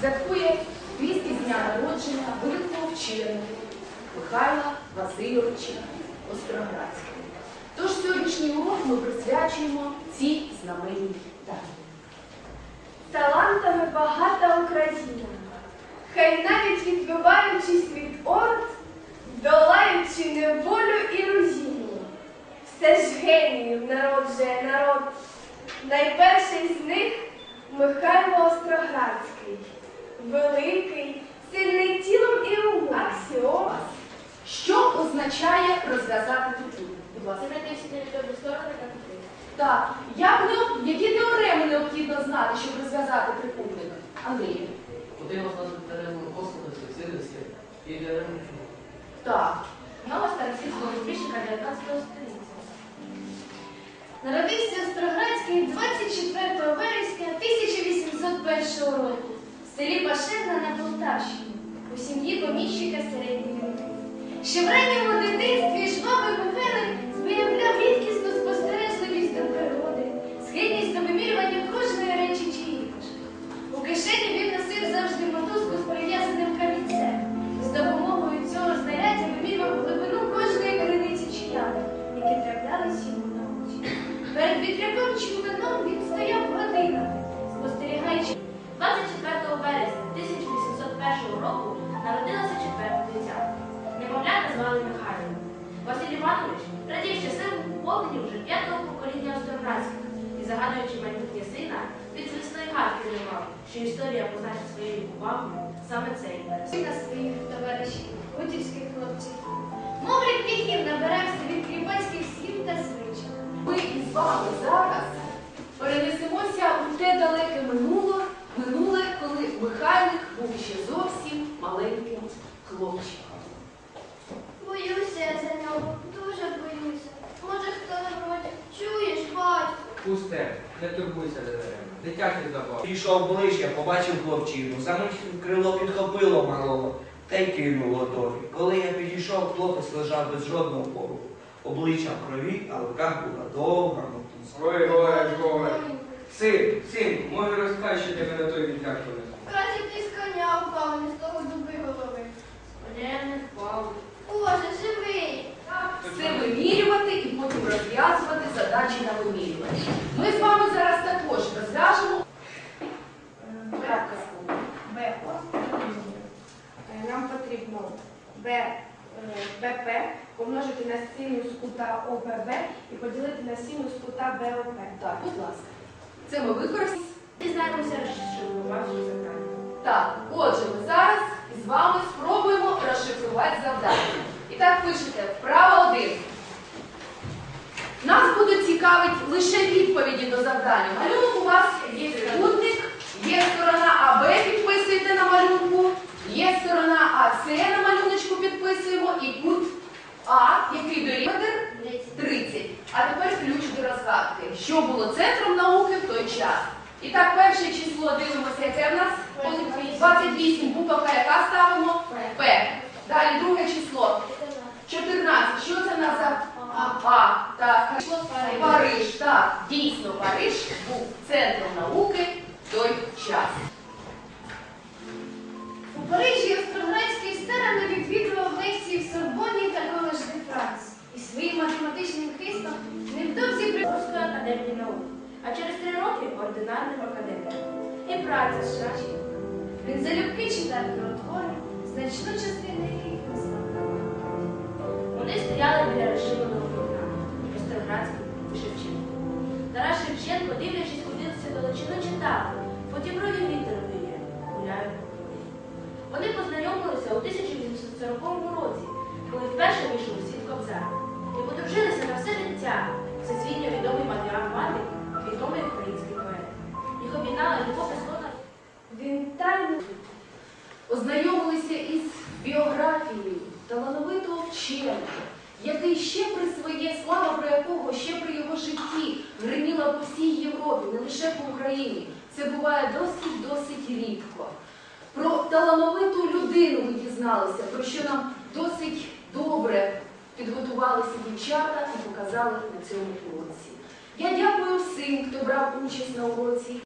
святкує 200 з дня народження великого вченого Михайла Васильовича Остроградського. Тож сьогоднішній урок ми присвячуємо цій знаменній даті. Талантами багата Україна, хай навіть відбиваючись від орд, долаючи неволю і розіння, все ж геніїв народжує народ. Найперший з них Михайло Остроградський, великий, сильний тілом і умом, аксіома. Що означає розв'язати петлю? Будь ласка. Так, як не, які теореми необхідно знати, щоб розв'язати трикутник? Андрій. Потрібно знати теорему послухати, сильності і теорему чому. Так. Нова старосвітського збільшика 19 століття. Народився Остроградський 24 вересня 1801 року селі Пашевна на Полтавщині у сім'ї поміщика середньої руки. Ще в ранньому дитинстві року народилася четверта дитя. Немовля назвали Михайлом. Василь Іванович радів щасливому поповненню вже п'ятого покоління Остроградських і загадуючи майбутнє сина, від звісної гадки не що історія позначить своєю увагою саме цей своїх товаришів, гутівських хлопців. Пусте, не турбуйся даремно. Дитячий забав. Підійшов ближче, побачив хлопчину. Замить крило підхопило малого та й кинуло долі. Коли я підійшов, хлопець лежав без жодного поруху. Обличчя в крові, а в руках була довга мотузка. Ой, горе, горе. Син, син, може розкажеш, що тебе на той вітряк понесло? Краще ти з коня впав, не з того дуби голови. Я не впав. Боже, живий! Все вимірювати і потім розв'язувати задачі на вимірювання. Ми з вами зараз також розв'яжемо е, Нам потрібно БП е, помножити на синус кута ОББ і поділити на синус кута БОП. Так, будь ласка. Це ми використаємо. Дізнаємося, що ми бачимо завдання. Так, отже, ми зараз з вами спробуємо розшифрувати завдання. І так пишете, вправа один цікавить лише відповіді до завдання. Малюнок у вас є трикутник, є сторона АБ, підписуєте на малюнку, є сторона АС на малюночку підписуємо і кут А, який дорівнює 30. А тепер ключ до розгадки. Що було центром науки в той час? І так, перше число дивимося, яке в нас? 28. Буковка яка ставимо? П. Далі друге число. 14. Що це в нас за? А. Так. Дійсно, Париж був центром науки в той час. У Парижі Остроградський старанно відвідував лекції в Сорбоні та Коледж де Франс. І своїм математичним хистом невдовзі при Морської академії наук, а через три роки ординарним академіком. І праця Шаченко. Він залюбки читав величину читав, потім брові вітер виє, гуляють по. Вони познайомилися у 1840 році, коли вперше вийшов у світ Кобзар, і подружилися на все життя. Всесвітньо відомий математик, відомий український поет. Їх об'єднала любов та згода. Він тайно Ознайомилися із біографією талановитого вченого, який ще при своє слава про якого ще при його житті Європі, не лише по Україні. Це буває досить досить рідко. Про талановиту людину ми дізналися, про що нам досить добре підготувалися дівчата і показали на цьому уроці. Я дякую всім, хто брав участь на уроці.